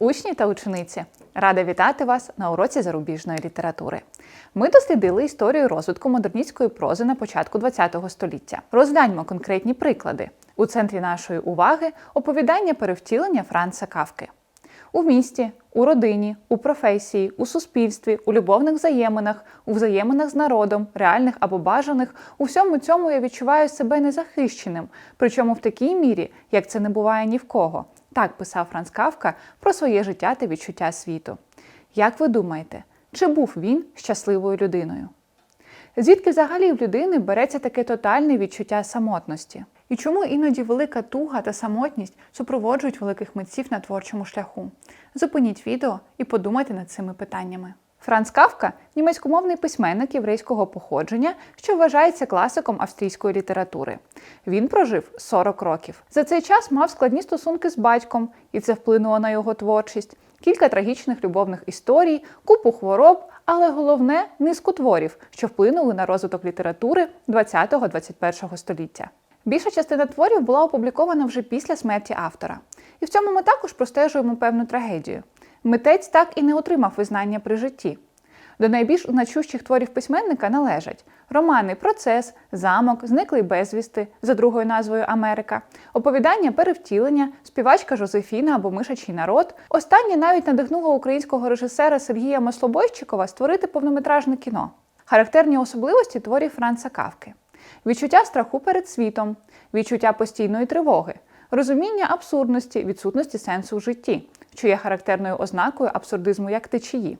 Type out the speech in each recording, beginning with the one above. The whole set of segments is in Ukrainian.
Учні та учениці, рада вітати вас на уроці зарубіжної літератури. Ми дослідили історію розвитку модерністської прози на початку ХХ століття. Розгляньмо конкретні приклади. У центрі нашої уваги оповідання перевтілення Франца Кавки. У місті, у родині, у професії, у суспільстві, у любовних взаєминах, у взаєминах з народом, реальних або бажаних, у всьому цьому я відчуваю себе незахищеним, причому в такій мірі, як це не буває ні в кого. Так писав Франц Кавка про своє життя та відчуття світу. Як ви думаєте, чи був він щасливою людиною? Звідки взагалі в людини береться таке тотальне відчуття самотності? І чому іноді велика туга та самотність супроводжують великих митців на творчому шляху? Зупиніть відео і подумайте над цими питаннями. Франц Кавка німецькомовний письменник єврейського походження, що вважається класиком австрійської літератури. Він прожив 40 років. За цей час мав складні стосунки з батьком, і це вплинуло на його творчість. Кілька трагічних любовних історій, купу хвороб, але головне низку творів, що вплинули на розвиток літератури 20-21 століття. Більша частина творів була опублікована вже після смерті автора. І в цьому ми також простежуємо певну трагедію. Митець так і не отримав визнання при житті. До найбільш значущих творів письменника належать романи Процес, Замок, Зниклий безвісти за другою назвою Америка, оповідання перевтілення, співачка Жозефіна або Мишачий народ. Останнє навіть надихнуло українського режисера Сергія Маслобойщикова створити повнометражне кіно. Характерні особливості творів Франца Кавки відчуття страху перед світом, відчуття постійної тривоги, розуміння абсурдності, відсутності сенсу в житті, що є характерною ознакою абсурдизму як течії,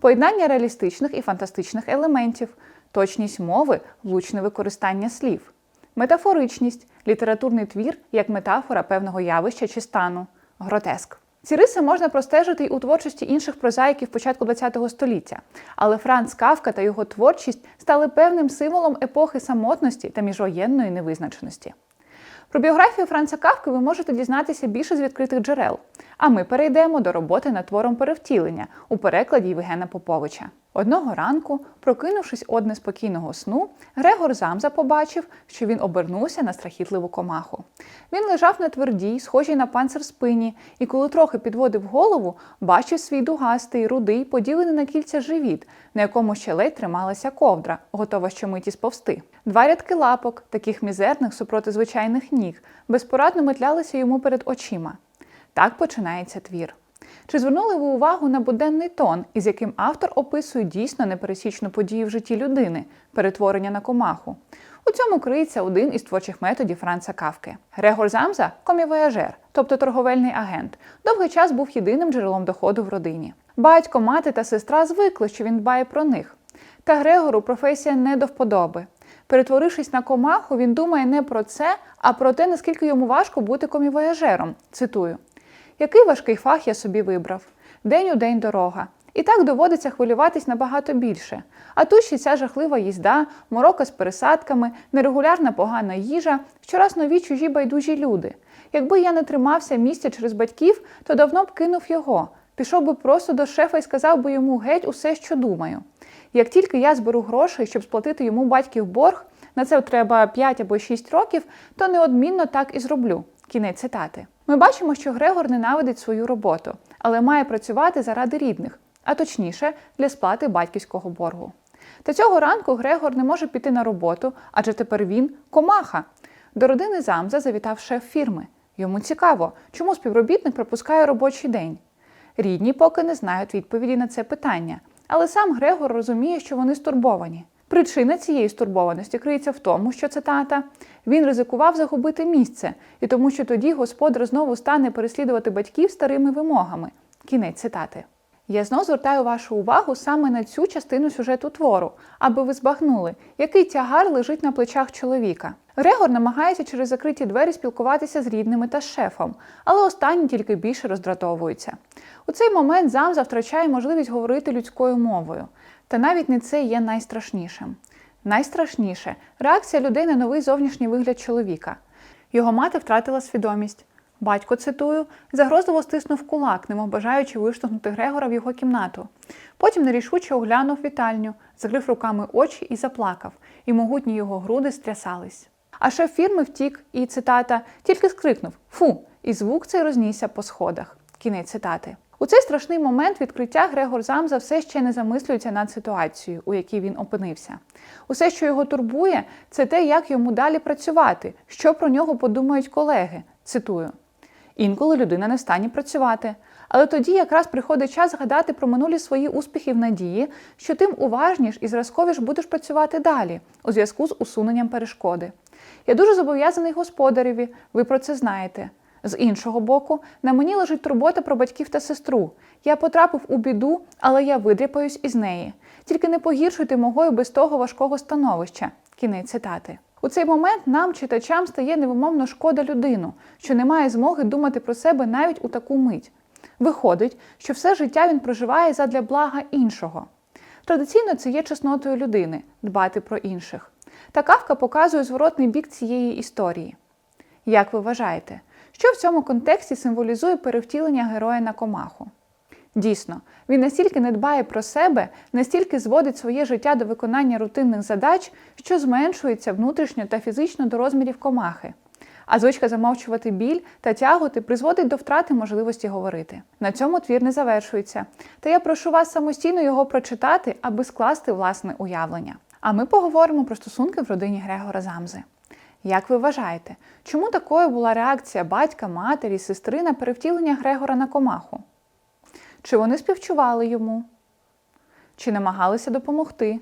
поєднання реалістичних і фантастичних елементів, точність мови, влучне використання слів, метафоричність, літературний твір як метафора певного явища чи стану, гротеск. Ці риси можна простежити й у творчості інших прозаїків початку ХХ століття, але Франц Кавка та його творчість стали певним символом епохи самотності та міжвоєнної невизначеності. Про біографію Франца Кавки ви можете дізнатися більше з відкритих джерел. А ми перейдемо до роботи над твором перевтілення у перекладі Євгена Поповича. Одного ранку, прокинувшись од неспокійного сну, Грегор Замза побачив, що він обернувся на страхітливу комаху. Він лежав на твердій, схожій на панцир спині, і коли трохи підводив голову, бачив свій дугастий, рудий, поділений на кільця живіт, на якому ще ледь трималася ковдра, готова щомиті сповзти. Два рядки лапок, таких мізерних супроти звичайних ніг, безпорадно метлялися йому перед очима. Так починається твір. Чи звернули ви увагу на буденний тон, із яким автор описує дійсно непересічну подію в житті людини перетворення на комаху? У цьому криється один із творчих методів Франца Кавки. Грегор Замза комівояжер, тобто торговельний агент, довгий час був єдиним джерелом доходу в родині. Батько, мати та сестра звикли, що він дбає про них. Та Грегору професія не до вподоби. Перетворившись на комаху, він думає не про це, а про те, наскільки йому важко бути комівояжером. Цитую. Який важкий фах я собі вибрав? День у день дорога. І так доводиться хвилюватись набагато більше. А тут ще ця жахлива їзда, морока з пересадками, нерегулярна погана їжа, щораз нові чужі байдужі люди. Якби я не тримався місця через батьків, то давно б кинув його. Пішов би просто до шефа і сказав би йому геть усе, що думаю. Як тільки я зберу грошей, щоб сплатити йому батьків борг, на це треба 5 або 6 років, то неодмінно так і зроблю. Кінець цитати. Ми бачимо, що Грегор ненавидить свою роботу, але має працювати заради рідних, а точніше, для сплати батьківського боргу. Та цього ранку Грегор не може піти на роботу, адже тепер він комаха. До родини Замза завітав шеф фірми. Йому цікаво, чому співробітник пропускає робочий день. Рідні поки не знають відповіді на це питання, але сам Грегор розуміє, що вони стурбовані. Причина цієї стурбованості криється в тому, що цитата він ризикував загубити місце, і тому, що тоді господар знову стане переслідувати батьків старими вимогами. Кінець цитати. Я знов звертаю вашу увагу саме на цю частину сюжету твору, аби ви збагнули, який тягар лежить на плечах чоловіка. Грегор намагається через закриті двері спілкуватися з рідними та шефом, але останні тільки більше роздратовуються. У цей момент замза втрачає можливість говорити людською мовою. Та навіть не це є найстрашнішим. Найстрашніше реакція людей на новий зовнішній вигляд чоловіка. Його мати втратила свідомість. Батько, цитую, загрозливо стиснув кулак, немов бажаючи виштовхнути Грегора в його кімнату. Потім нерішуче оглянув вітальню, закрив руками очі і заплакав, і могутні його груди стрясались. А шеф фірми втік і, цитата, тільки скрикнув Фу! І звук цей рознісся по сходах. Кінець цитати. У цей страшний момент відкриття Грегор Замза все ще не замислюється над ситуацією, у якій він опинився. Усе, що його турбує, це те, як йому далі працювати, що про нього подумають колеги. Цитую. Інколи людина не в стані працювати. Але тоді якраз приходить час згадати про минулі свої успіхи в надії, що тим уважніш і зразковіш будеш працювати далі у зв'язку з усуненням перешкоди. Я дуже зобов'язаний господареві, ви про це знаєте. З іншого боку, на мені лежить турбота про батьків та сестру. Я потрапив у біду, але я видряпаюсь із неї. Тільки не погіршуйте мого і без того важкого становища. Кінець цитати. У цей момент нам, читачам, стає невимовно шкода людину, що не має змоги думати про себе навіть у таку мить. Виходить, що все життя він проживає задля блага іншого. Традиційно це є чеснотою людини дбати про інших. Та кавка показує зворотний бік цієї історії. Як ви вважаєте, що в цьому контексті символізує перевтілення героя на комаху? Дійсно, він настільки не дбає про себе, настільки зводить своє життя до виконання рутинних задач, що зменшується внутрішньо та фізично до розмірів комахи. А звичка замовчувати біль та тяготи призводить до втрати можливості говорити. На цьому твір не завершується. Та я прошу вас самостійно його прочитати, аби скласти власне уявлення. А ми поговоримо про стосунки в родині Грегора Замзи. Як ви вважаєте, чому такою була реакція батька, матері, сестри на перевтілення Грегора на комаху? Чи вони співчували йому? Чи намагалися допомогти?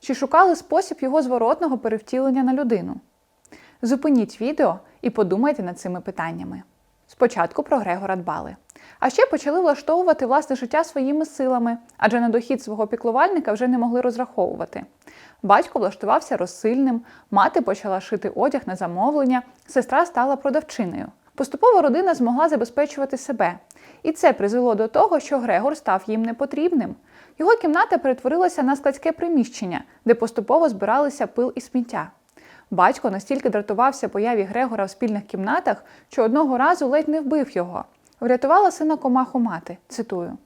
Чи шукали спосіб його зворотного перевтілення на людину? Зупиніть відео і подумайте над цими питаннями. Спочатку про Грегора дбали, а ще почали влаштовувати власне життя своїми силами, адже на дохід свого піклувальника вже не могли розраховувати. Батько влаштувався розсильним, мати почала шити одяг на замовлення, сестра стала продавчиною. Поступово родина змогла забезпечувати себе. І це призвело до того, що Грегор став їм непотрібним. Його кімната перетворилася на складське приміщення, де поступово збиралися пил і сміття. Батько настільки дратувався появі Грегора в спільних кімнатах, що одного разу ледь не вбив його. Врятувала сина комаху мати. Цитую.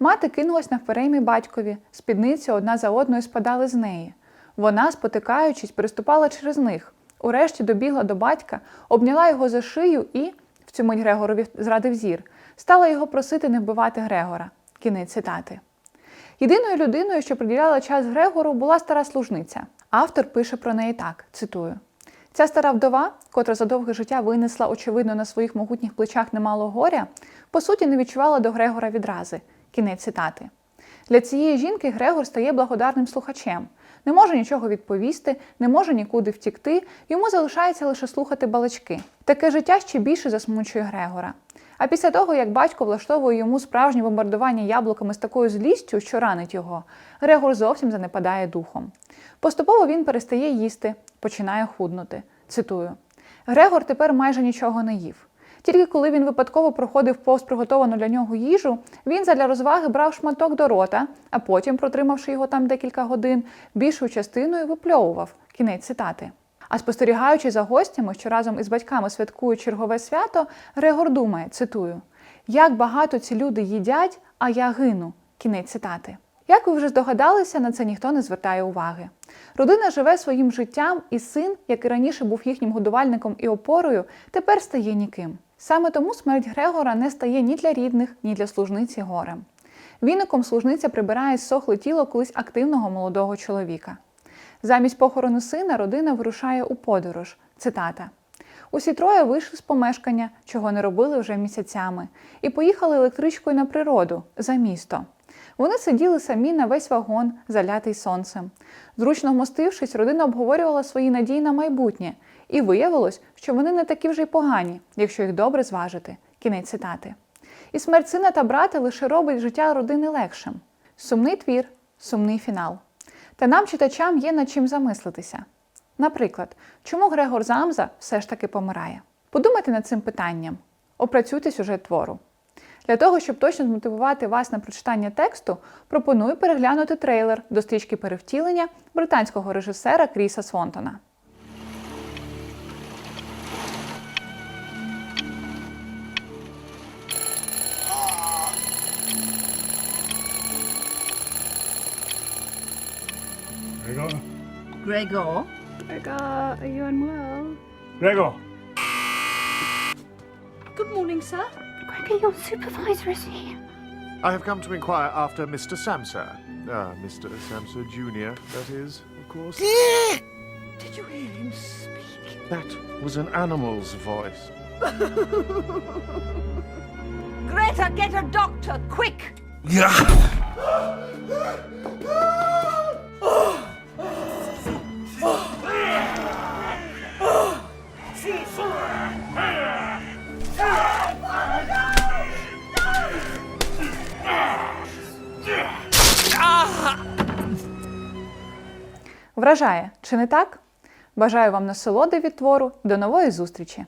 Мати кинулась навпереймі батькові, спідниці одна за одною спадали з неї. Вона, спотикаючись, переступала через них. Урешті добігла до батька, обняла його за шию і, в цю мить Грегорові зрадив зір, стала його просити не вбивати Грегора. Кінець цитати. Єдиною людиною, що приділяла час Грегору, була стара служниця. Автор пише про неї так: цитую. Ця стара вдова, котра за довге життя винесла, очевидно, на своїх могутніх плечах немало горя, по суті, не відчувала до Грегора відрази. Кінець цитати. Для цієї жінки Грегор стає благодарним слухачем. Не може нічого відповісти, не може нікуди втікти, йому залишається лише слухати балачки. Таке життя ще більше засмучує Грегора. А після того, як батько влаштовує йому справжнє бомбардування яблуками з такою злістю, що ранить його, Грегор зовсім занепадає духом. Поступово він перестає їсти, починає худнути. Цитую: Грегор тепер майже нічого не їв. Тільки коли він випадково проходив повз приготовану для нього їжу, він задля розваги брав шматок до рота, а потім, протримавши його там декілька годин, більшою частиною випльовував. Кінець цитати. А спостерігаючи за гостями, що разом із батьками святкують чергове свято, Грегор думає, цитую: як багато ці люди їдять, а я гину. Кінець цитати. Як ви вже здогадалися, на це ніхто не звертає уваги. Родина живе своїм життям, і син, який раніше був їхнім годувальником і опорою, тепер стає ніким. Саме тому смерть Грегора не стає ні для рідних, ні для служниці горем. Віником служниця прибирає сохле тіло колись активного молодого чоловіка. Замість похорону сина родина вирушає у подорож. Цитата. Усі троє вийшли з помешкання, чого не робили вже місяцями, і поїхали електричкою на природу за місто. Вони сиділи самі на весь вагон, залятий сонцем. Зручно вмостившись, родина обговорювала свої надії на майбутнє, і виявилось, що вони не такі вже й погані, якщо їх добре зважити. Кінець цитати. І смерть сина та брата лише робить життя родини легшим. Сумний твір, сумний фінал. Та нам, читачам, є над чим замислитися. Наприклад, чому Грегор Замза все ж таки помирає? Подумайте над цим питанням, опрацюйте сюжет твору. Для того, щоб точно змотивувати вас на прочитання тексту, пропоную переглянути трейлер до стрічки перевтілення британського режисера Кріса Свонтона. Gregor? Gregor. Gregor, are you unwell? Gregor! Good morning, sir. Okay, your supervisor is here. I have come to inquire after Mr. Samsa. Ah, Mr. Samsa Jr., that is, of course. Did you hear him speak? That was an animal's voice. Greta, get a doctor, quick! Вражає, чи не так? Бажаю вам насолоди від твору. До нової зустрічі!